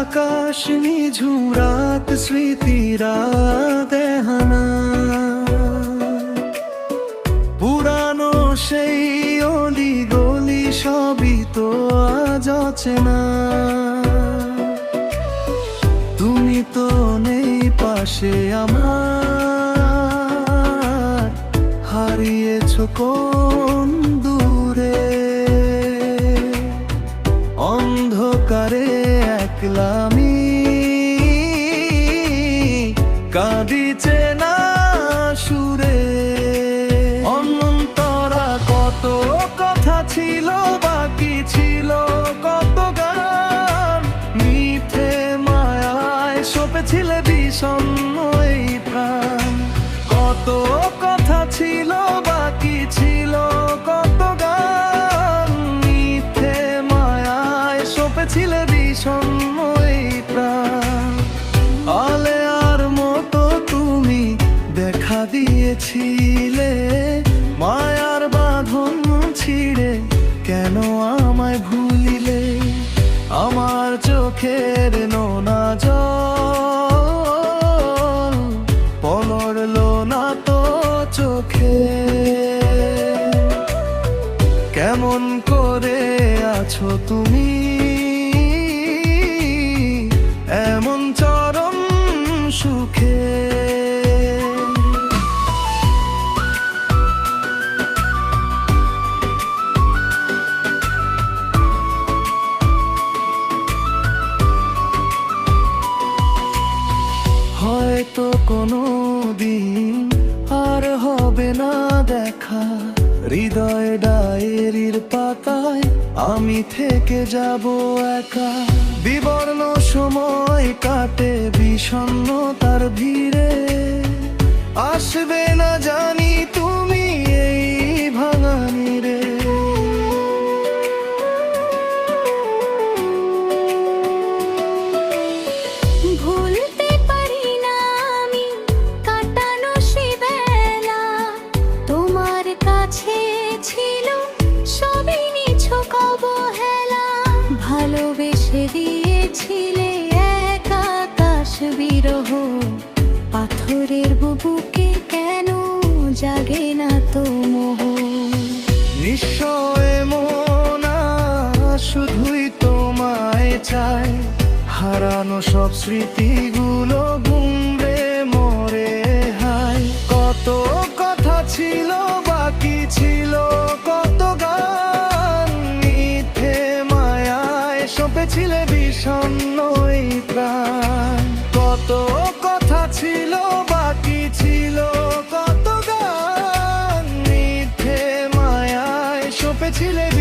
আকাশ নিঝুম রাত স্মৃতিরা দেহানা পুরানো সেই অলি গলি সবই তো আজ না। তুমি তো নেই পাশে আমার, হারিয়েছ কো কাঁদিছে না সুরে? অনন্তরা কত কথা ছিল, বাকি ছিল কত গান? মিথে মায়ায় সপেছিলে বিষণ্ণ এই প্রাণ। কত কথা ছিল, বাকি ছিল কত দিয়েছিলে মায়ার বাঁধন ছিঁড়ে কেন আমায় ভুলিলে? আমার চোখের নোনা জল পলরলো না তো চোখে। কেমন করে আছো তুমি? এমন চরম সুখে হয়তো কোনো দিন আর হবে না দেখা। হৃদয় ডায়েরির পাতায় আমি থেকে যাব একা। বিবর্ণ সময় কাটে বিষণ্ণতার ভিড়ে ছিল, সবই নিছক অবহেলা ভালোবেসে দিয়েছিলে এক আকাশ বিরহ। পাথরের বুকে কেন জাগে না তো মোহ? নিশ্চয় মোনা, শুধুই তোমায় চাই। হারানো সব স্মৃতিগুলো chilling.